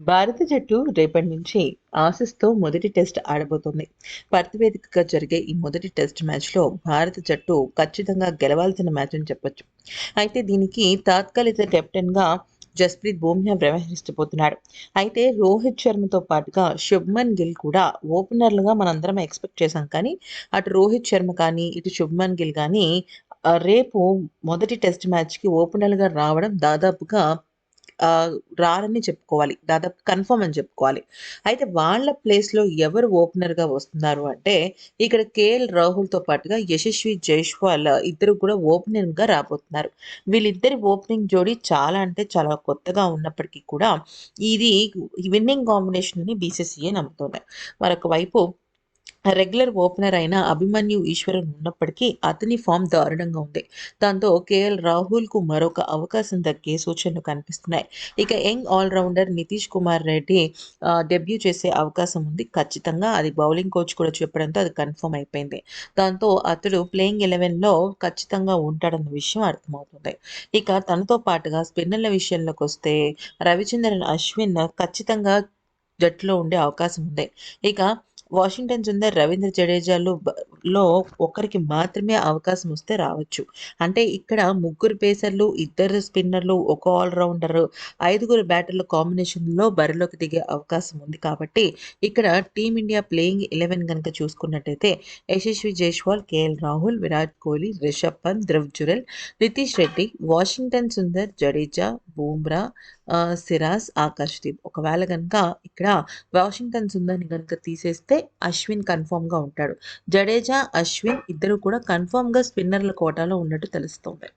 భారత జట్టు రేపటి నుంచి ఆసిస్తో మొదటి టెస్ట్ ఆడబోతోంది. పర్త్ వేదికగా జరిగే ఈ మొదటి టెస్ట్ మ్యాచ్లో భారత జట్టు ఖచ్చితంగా గెలవాల్సిన మ్యాచ్ అని చెప్పొచ్చు. అయితే దీనికి తాత్కాలిక కెప్టెన్గా జస్ప్రీత్ బూమ్యా వ్యవహరిస్తబోతున్నాడు. అయితే రోహిత్ శర్మతో పాటుగా శుభ్మన్ గిల్ కూడా ఓపెనర్లుగా మనందరం ఎక్స్పెక్ట్ చేశాం. కానీ అటు రోహిత్ శర్మ కానీ ఇటు శుభ్మన్ గిల్ కానీ రేపు మొదటి టెస్ట్ మ్యాచ్కి ఓపెనర్గా రావడం దాదాపుగా రారని చెప్పుకోవాలి. దాదాపు కన్ఫర్మ్ అని చెప్పుకోవాలి. అయితే వాళ్ళ ప్లేస్లో ఎవరు ఓపెనర్గా వస్తున్నారు అంటే ఇక్కడ కేఎల్ రాహుల్తో పాటుగా యశస్వి జైష్వాల్ ఇద్దరు కూడా ఓపెనర్గా రాబోతున్నారు. వీళ్ళిద్దరి ఓపెనింగ్ జోడీ చాలా అంటే చాలా కొత్తగా ఉన్నప్పటికీ కూడా ఇది విన్నింగ్ కాంబినేషన్ని బీసీసీఏ నమ్ముతుంది. మరొక వైపు రెగ్యులర్ ఓపెనర్ అయిన అభిమన్యు ఈశ్వరన్ ఉన్నప్పటికీ అతని ఫామ్ దారుణంగా ఉంది. దాంతో కేఎల్ రాహుల్కు మరొక అవకాశం దక్కే సూచనలు కనిపిస్తున్నాయి. ఇక young allrounder Nitish Kumar Reddy debut చేసే అవకాశం ఉంది. ఖచ్చితంగా అది బౌలింగ్ కోచ్ కూడా చెప్పడంతో అది కన్ఫర్మ్ అయిపోయింది. దాంతో అతడు ప్లేయింగ్ ఎలెవెన్లో ఖచ్చితంగా ఉంటాడన్న విషయం అర్థమవుతుంది. ఇక తనతో పాటుగా స్పిన్నర్ల విషయంలోకి వస్తే రవిచంద్రన్ అశ్విన్ ఖచ్చితంగా జట్టులో ఉండే అవకాశం ఉంది. ఇక వాషింగ్టన్ సుందర్ రవీంద్ర జడేజాలు లో ఒకరికి మాత్రమే అవకాశం వస్తే రావచ్చు. అంటే ఇక్కడ ముగ్గురు పేసర్లు ఇద్దరు స్పిన్నర్లు ఒక ఆల్రౌండర్ ఐదుగురు బ్యాటర్ల కాంబినేషన్లో బరిలోకి దిగే అవకాశం ఉంది. కాబట్టి ఇక్కడ టీమిండియా ప్లేయింగ్ ఎలెవెన్ కనుక చూసుకున్నట్టయితే యశస్వి జైస్వాల్ కేఎల్ రాహుల్ విరాట్ కోహ్లీ రిషబ్ పంత్ ధ్రువ్ జురెల్ నితీష్ రెడ్డి వాషింగ్టన్ సుందర్ జడేజా బూమ్రా ఆ, సిరాజ్ ఆకాశ్దీప్ ఒకవేళ కనుక ఇక్కడ వాషింగ్టన్ సుందర్ని కనుక తీసేస్తే అశ్విన్ కన్ఫామ్గా ఉంటాడు. జడేజా అశ్విన్ ఇద్దరు కూడా కన్ఫామ్గా స్పిన్నర్ల కోటాలో ఉన్నట్టు తెలుస్తోంది.